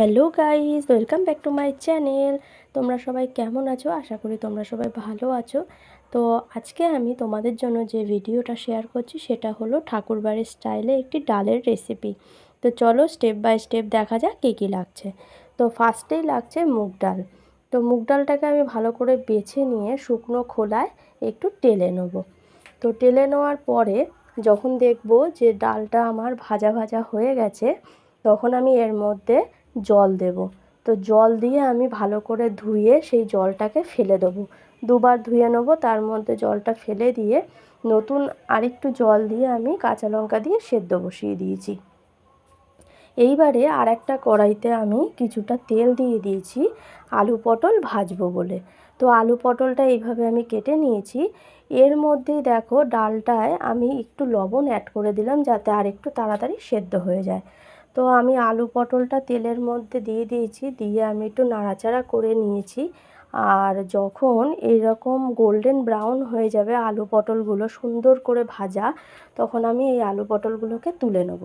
Hello guys welcome back to my channel. তোমরা সবাই কেমন আছো? আশা করি তোমরা সবাই ভালো আছো। তো আজকে আমি তোমাদের জন্য যে ভিডিওটা শেয়ার করছি, সেটা হলো ঠাকুরবাড়ির স্টাইলে একটি ডালের রেসিপি তো চলো স্টেপ বাই স্টেপ দেখা যাক কী কী লাগছে। তো ফার্স্টেই লাগছে মুগ ডাল। তো মুগ ডালটাকে আমি ভালো করে বেছে নিয়ে শুকনো খোলায় একটু টেলে নেব। তো টেলে নেওয়ার পরে যখন দেখব যে ডালটা আমার ভাজা ভাজা হয়ে গেছে, তখন আমি এর মধ্যে জল দেব। তো জল দিয়ে আমি ভালো করে ধুয়ে সেই জলটাকে ফেলে দেবো। দুবার ধুয়ে নেব, তার মধ্যে জলটা ফেলে দিয়ে নতুন আরেকটু জল দিয়ে আমি কাঁচা লঙ্কা দিয়ে সেদ্ধ বসিয়ে দিয়েছি। এইবারে আর একটা কড়াইতে আমি কিছুটা তেল দিয়ে দিয়েছি, আলু পটল ভাজবো বলে। তো আলু পটলটা এইভাবে আমি কেটে নিয়েছি। এর মধ্যেই দেখো ডালটায় আমি একটু লবণ অ্যাড করে দিলাম যাতে আর একটু তাড়াতাড়ি সেদ্ধ হয়ে যায়। তো আমি আলু পটলটা তেলের মধ্যে দিয়ে দিয়েছি, দিয়ে আমি একটু নাড়াচাড়া করে নিয়েছি। আর যখন এইরকম গোল্ডেন ব্রাউন হয়ে যাবে আলু পটলগুলো সুন্দর করে ভাজা, তখন আমি এই আলু পটলগুলোকে তুলে নেব।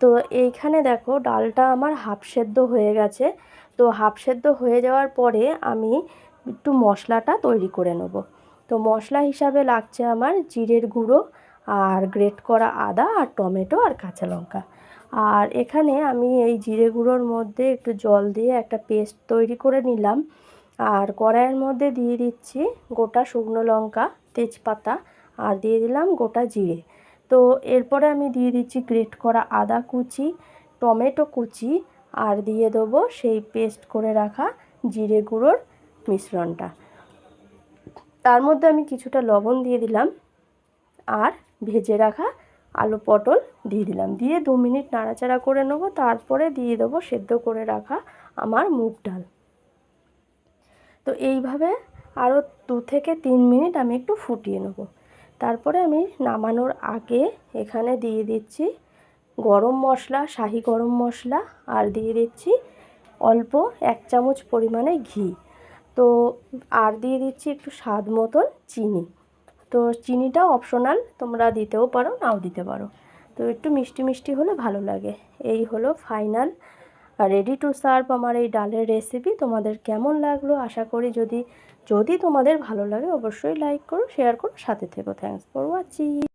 তো এইখানে দেখো ডালটা আমার হাফ সেদ্ধ হয়ে গেছে। তো হাফ সেদ্ধ হয়ে যাওয়ার পরে আমি একটু মশলাটা তৈরি করে নেব। তো মশলা হিসাবে লাগছে আমার জিরের গুঁড়ো আর গ্রেট করা আদা আর টমেটো আর কাঁচা লঙ্কা। আর এখানে আমি এই জিরে গুঁড়োর মধ্যে একটু জল দিয়ে একটা পেস্ট তৈরি করে নিলাম। আর কড়াইয়ের মধ্যে দিয়ে দিচ্ছি গোটা শুকনো লঙ্কা, তেজপাতা আর দিয়ে দিলাম গোটা জিরে। তো এরপরে আমি দিয়ে দিচ্ছি গ্রেট করা আদা কুচি, টমেটো কুচি আর দিয়ে দেবো সেই পেস্ট করে রাখা জিরে গুঁড়োর মিশ্রণটা। তার মধ্যে আমি কিছুটা লবণ দিয়ে দিলাম। আর ভেজে রাখা আলু পটল দিয়ে দিলাম। দিয়ে দু মিনিট নাড়াচাড়া করে নেব, তারপরে দিয়ে দেবো সেদ্ধ করে রাখা আমার মুগ ডাল। তো এইভাবে আরও দু থেকে তিন মিনিট আমি একটু ফুটিয়ে নেব। তারপরে আমি নামানোর আগে এখানে দিয়ে দিচ্ছি গরম মশলা, শাহি গরম মশলা, আর দিয়ে দিচ্ছি অল্প এক চামচ পরিমাণে ঘি। তো আর দিয়ে দিচ্ছি একটু স্বাদ মতন চিনি। তো চিনিটা অপশনাল তোমরা দিতেও পারো, নাও দিতে পারো। তো একটু মিষ্টি মিষ্টি হলে ভালো লাগে। এই হলো ফাইনাল রেডি টু সার্ভ আমার এই ডালের রেসিপি তোমাদের কেমন লাগল? আশা করি যদি যদি তোমাদের ভালো লাগে, অবশ্যই লাইক করো শেয়ার করো, সাথে থেকো। Thanks for watching